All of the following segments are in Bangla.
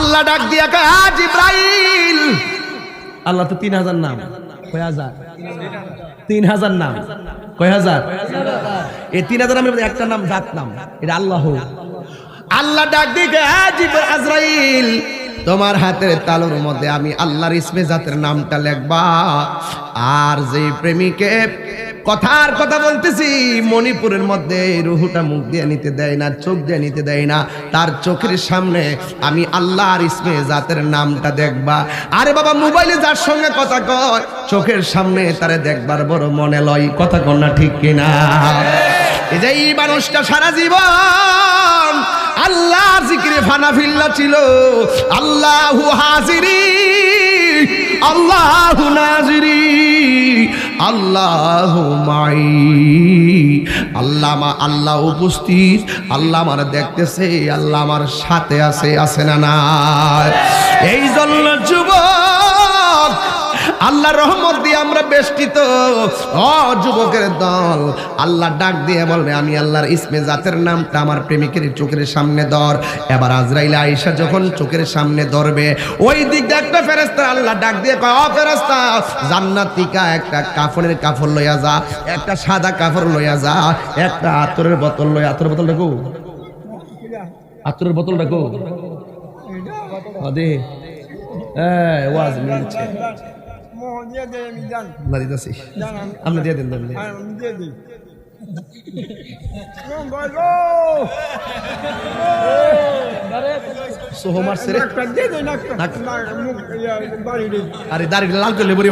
আল্লাহ ডাক দিয়া কয় আজ ইব্রাহিম আল্লাহ তো তিন হাজার নাম। কয় হাজার? তিন হাজার নাম। কয় হাজার? এই তিন হাজার নামের মধ্যে একটা নাম জাত নাম। এটা আল্লাহ। আল্লাহ ডাক দিকে আজরাইল তোমার হাতের তালুর মধ্যে আমি আল্লাহর ইসমে জাতের নামটা লেখবা। আর যে প্রেমিকে কথার কথা বলতেছি, মণিপুরের মধ্যে রুহুটা মুখ দিয়ে নিতে দেয় না, চোখ দিয়ে নিতে দেয় না, তার চোখের সামনে আমি আল্লাহর ইসমে জাতের নামটা দেখবা। আরে বাবা, মোবাইলে যার সঙ্গে কথা কয়, চোখের সামনে তারে দেখবার বড় মনে লয়। কথা না ঠিক কিনা? এই যে এই মানুষটা সারা জীবন আল্লাহর জিকিরে ফানা ফিল্লা ছিল। আল্লাহু হাজিরি, আল্লাহু নাজিরি, আল্লাহ মাই। আল্লাহ মা, আল্লাহ উপস্থিত, আল্লাহ আমার দেখতেছে, আল্লাহ আমার সাথে আছে আছে না না এই জন্য যুবক, আল্লাহ রহমত দিয়ে বেষ্টিত। ও যুবকের দল, আল্লাহ ডাক দিয়ে বলবে, আমি আল্লাহর ইসমে জাতের নামটা আমার প্রেমিকের চোখের সামনে ধর। এবার আজরাইল আয়েশা যখন চোখের সামনে ধরবে, ওই দিক দিয়ে একটা ফেরেস্তা আল্লাহ ডাক দিয়ে কয়, ও ফেরেস্তা জান্নাতিকা একটা কাফনের কাপড় লইয়া যা, একটা সাদা কাপড় লইয়া যা, একটা আতরের বোতল লইয়া, আতরের বোতল রাখো আতরের বোতল রাখো দে এই ওয়াজ মিলছে। না দিতেছি। আপনি দিয়ে দেন দেন আর দাঁড়িয়ে লাল করলে বলি।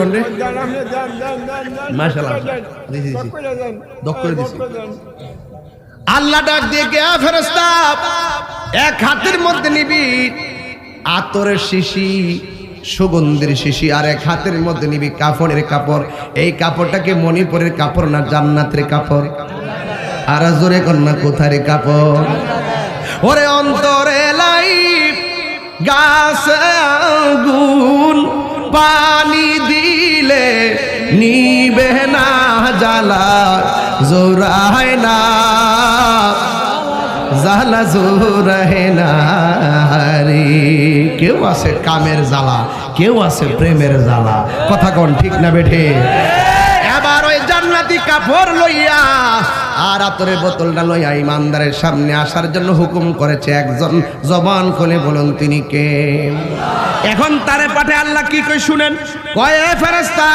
দক করে দিছি। আল্লাহ ডাক দিয়ে কে ফেরেস্তা এক হাতের মধ্যে নিবি আতরের শিশি। সুগন্ধির শিশি আর এক হাতের মধ্যে নিবি কাপড়ের কাপড়। এই কাপড়টাকে মণিপুরের কাপড় না, জান্নাতের কাপড়। আর জোরে কন্যা, কোথার কাপড়? ওরে অন্তরে লাই, গাছ আগুন, পানি দিলে নিবে না জ্বালা জোরায় না। জ্বালা জোরায় না কেউ আছে কামের জ্বালা, কেউ আছে প্রেমের জ্বালা। কথা কোন ঠিক না বেঠে? এবার ওই জান্নাতি কাপড় লইয়া আর আতরে বোতলটা লইয়া ইমানদারের সামনে আসার জন্য হুকুম করেছে একজন জবান খুলে বলুন তিনি কে? এখন তারে পাঠে আল্লাহ কি কই শুনেন? কয়ে ফেরেস্তা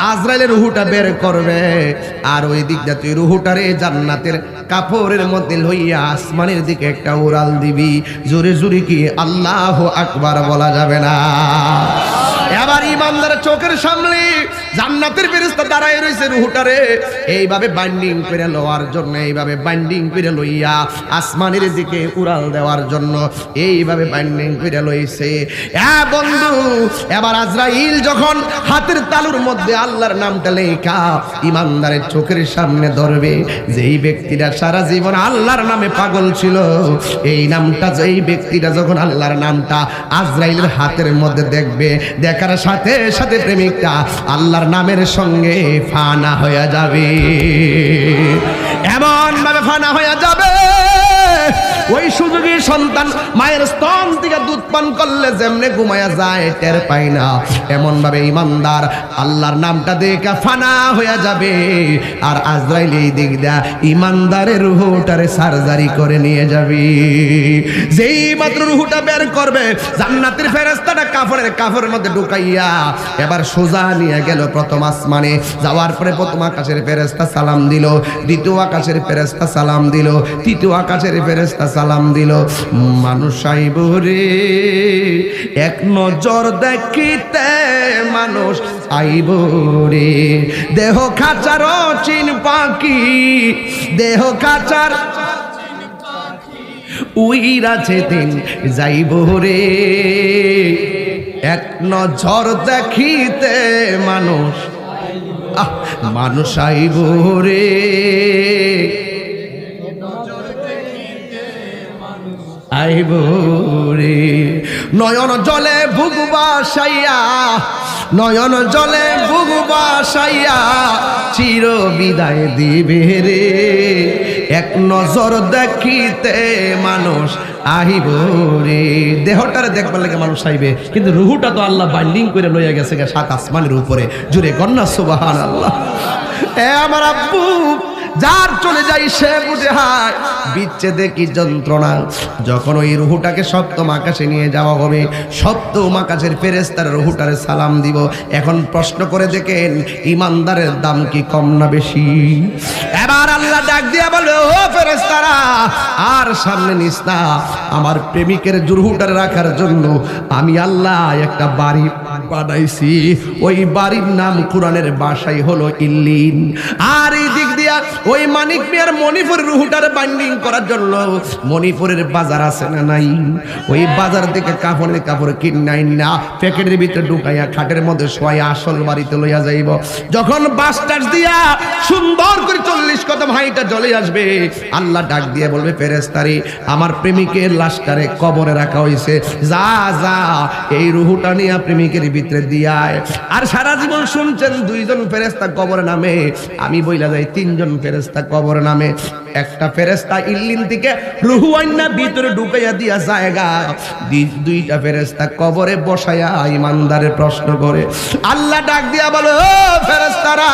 আজরাইলের রুহুটা বের করবে। আর ওই দিক দিয়ে তুই রুহুটারে জান্নাতের কাপড়ের মধ্যে লইয়া আসমানের দিকে একটা উড়াল দিবি। জোরে জোরে কি আল্লাহ আকবার বলা যাবে না? এবার ইমানদারের চোখের সামনে জান্নাতের ফেরেশতা দাঁড়ায় রইছে রুহুটারে। এইভাবে বাইন্ডিং করে লওয়ার জন্য, এইভাবে বাইন্ডিং করে লইয়া আসমানের দিকে উড়াল দেওয়ার জন্য এইভাবে বাইন্ডিং করে লইছে। বন্ধু, এবার আজরাইল যখন হাতের তালুর মধ্যে আল্লাহর নামটা লেখা, ইমানদারের চোখের সামনে ধরবে, যেই ব্যক্তিটা সারা জীবন আল্লাহর নামে পাগল ছিল, এই নামটা যেই ব্যক্তিটা যখন আল্লাহর নামটা আজরাইলের হাতের মধ্যে দেখবে দেখার সাথে সাথে প্রেমিকটা আল্লাহর নামের সঙ্গে ফানা হয়ে যাবে। এমন ভাবে ফানা হয়ে যাবে। ওই সুযোগী সন্তান মায়ের স্তন থেকে দুধ পান করলে যেমনে ঘুমায়া যায়, টের পাই না। এমন ভাবে ইমানদার, আল্লাহর নামটা দেখে ফানা হয়ে যাবে। আর আজরাইল এই দিক দা ইমানদারের রুহুটারে সার্জারি করে নিয়ে যাবে। যেই মাত্র রুহুটা বের করবে, জান্নাতের ফেরেস্তাটা কাফড়ের কাফড়ের মধ্যে ঢুকাইয়া এবার সোজা নিয়ে গেল প্রথম আসমানে। যাওয়ার পরে প্রথম আকাশের ফেরেস্তা সালাম দিল, দ্বিতীয় আকাশের ফেরেস্তা সালাম দিল, তৃতীয় আকাশের ফেরেস্তা সালাম দিল, মানুষ আইব রে, এক নজর দেখিতে মানুষ আইব রে। দেহ খাচার চিন পাখি, দেহ খাচার উইরাছে দিন যাইব রে। এক নজর দেখিতে মানুষ মানুষ আইব রে। আইব রে নয়ন জলে ভুগবা সাইয়া নয়ন জলে ভুগবা সাইয়া চির বিদায় দিবে রে। এক নজর দেখিতে মানুষ আহিব রে। দেহটারে দেখবার লাগে মানুষ আইবে। কিন্তু রুহুটা তো আল্লাহ বাইন্ডিং করে লইয়া গেছে গা সাত আসমানের উপরে। জুড়ে কন্যা সুবাহান আল্লাহ এ আমার আব্বু যার চলে যাই সে বুঝে হায়। বিচ্ছেদে কি যন্ত্রণা? যখন ওই রুহুটাকে সপ্তম আকাশে নিয়ে যাওয়া হবে সপ্তম আকাশের ফেরেস্তার রুহুটারে সালাম দিব। এখন প্রশ্ন করে দেখেন, ইমানদারের দাম কি কম না বেশি? এবার আল্লাহ ডাক দিয়া বলে, ও ফেরেস্তারা আর সামনে নিস না। আমার প্রেমিকের জুরহুটারে রাখার জন্য আমি আল্লাহ একটা বাড়ি বানাইছি। ওই বাড়ির নাম কোরআনের বাসাই হলো ইল্লিন। আর এই ওই মানিক মিয়ার মণিপুর রুহুটার বাইন্ডিং করার জন্য মণিপুরের বাজার আছে না নাই? ওই বাজার থেকে কাপড়ের কাপড় কিনাই না, প্যাকেটের ভিতরে ঢুকাইয়া খাটের মধ্যে শোয়াই আসল বাড়িতে লইয়া যাইব। যখন বাস দিয়া সুন্দর করে চল্লিশ হাইটা চলে আসবে। আল্লাহ ডাক দিয়ে বলবে ফেরেস্তারি আমার প্রেমিকের লাশটারে কবরে রাখা হয়েছে যা যা, এই রুহুটা নিয়ে প্রেমিকের ভিতরে দিয়ায় আর সারা জীবন শুনছেন, দুইজন ফেরেস্তা কবরে নামে। আমি বইলা যাই, তিনজন ফেরেস্তা কবরে নামে। একটা ফেরেস্তা ইল্লিন থেকে রুহু আইনা ভিতরে ঢুকাইয়া দিয়া জায়গা। দুইটা ফেরেস্তা কবরে বসায়া ইমানদারে প্রশ্ন করে। আল্লাহ ডাক দিয়া বলো ফেরেস্তারা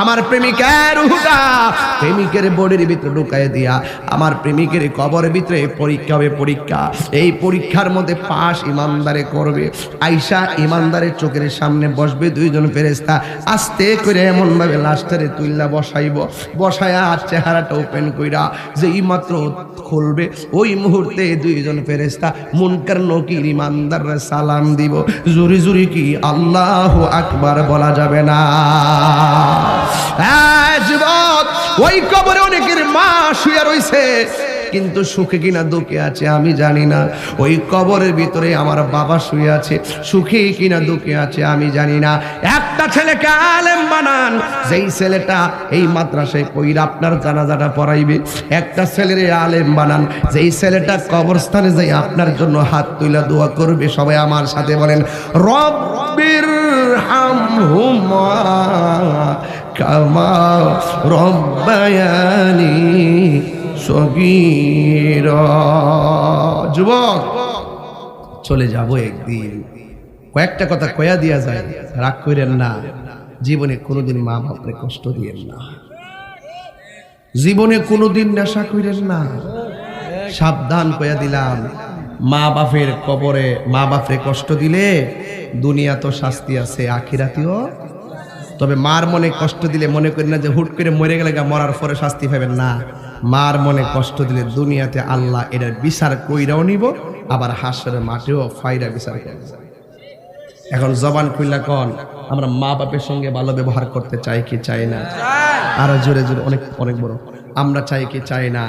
আমার প্রেমিকের রুহুটা প্রেমিকের বডির ভিতরে ঢুকাই দিয়া, আমার প্রেমিকের কবরের ভিতরে পরীক্ষা হবে, পরীক্ষা। এই পরীক্ষার মধ্যে পাশ ইমানদারে করবে। আইসা ইমানদারের চোখের সামনে বসবে, দুইজন ফেরেস্তা আস্তে করে এমন ভাবে লাস্টারে তুইলা বসাইব। বসায়া আর চেহারাটা ওপেন কইরা যেই মাত্র খুলবে ওই মুহূর্তে দুইজন ফেরেস্তা মুনকার নকির ইমানদার সালাম দিব। জুরি জুরি কি আল্লাহ আকবার বলা যাবে না। হ্যাঁ, ওই কবরে অনেকের মা শুয়ে রইছে। কিন্তু সুখে কিনা দুঃখে আছে, আমি জানি না। ওই কবরের ভিতরে আমার বাবা শুয়ে আছে, সুখে কিনা দুঃখে আছে, আমি জানি না। একটা ছেলেকে আলেম বানান, যেই ছেলেটা এই মাদ্রাসায় কইরা আপনার জানাজাটা পড়াইবে। একটা ছেলের আলেম বানান, যেই ছেলেটা কবরস্থানে যাই আপনার জন্য হাত তুইলা দোয়া করবে, সবাই আমার সাথে বলেন, রব্বির হামহুমা কামা রব্বায়ানি যুবক, চলে যাব একদিন। কয়েকটা কথা কয়া দিয়া যায়, রাগ করেন না। জীবনে কোনোদিন মা বাপরে কষ্ট দিয়েন না। জীবনে কোনোদিন নেশা করেন না। সাবধান কয়া দিলাম, মা বাপের কবরে মা বাপরে কষ্ট দিলে দুনিয়া তো শাস্তি আছে, আখিরাতিও। তবে মার মনে কষ্ট দিলে মনে করি না যে হুট করে মরে গেলে মরার পরে শাস্তি পাবেন না। মার মনে কষ্ট দিলে দুনিয়াতে আল্লাহ এটার বিচার কইরাও নিব, আবার হাসরের মাঠেও ফাইরা বিচার এখন জবান খুললা কন, আমরা মা বাপের সঙ্গে ভালো ব্যবহার করতে চাই কি চাই না? আরও জোরে জোরে, অনেক অনেক বড়। আমরা চাই কি চাই না?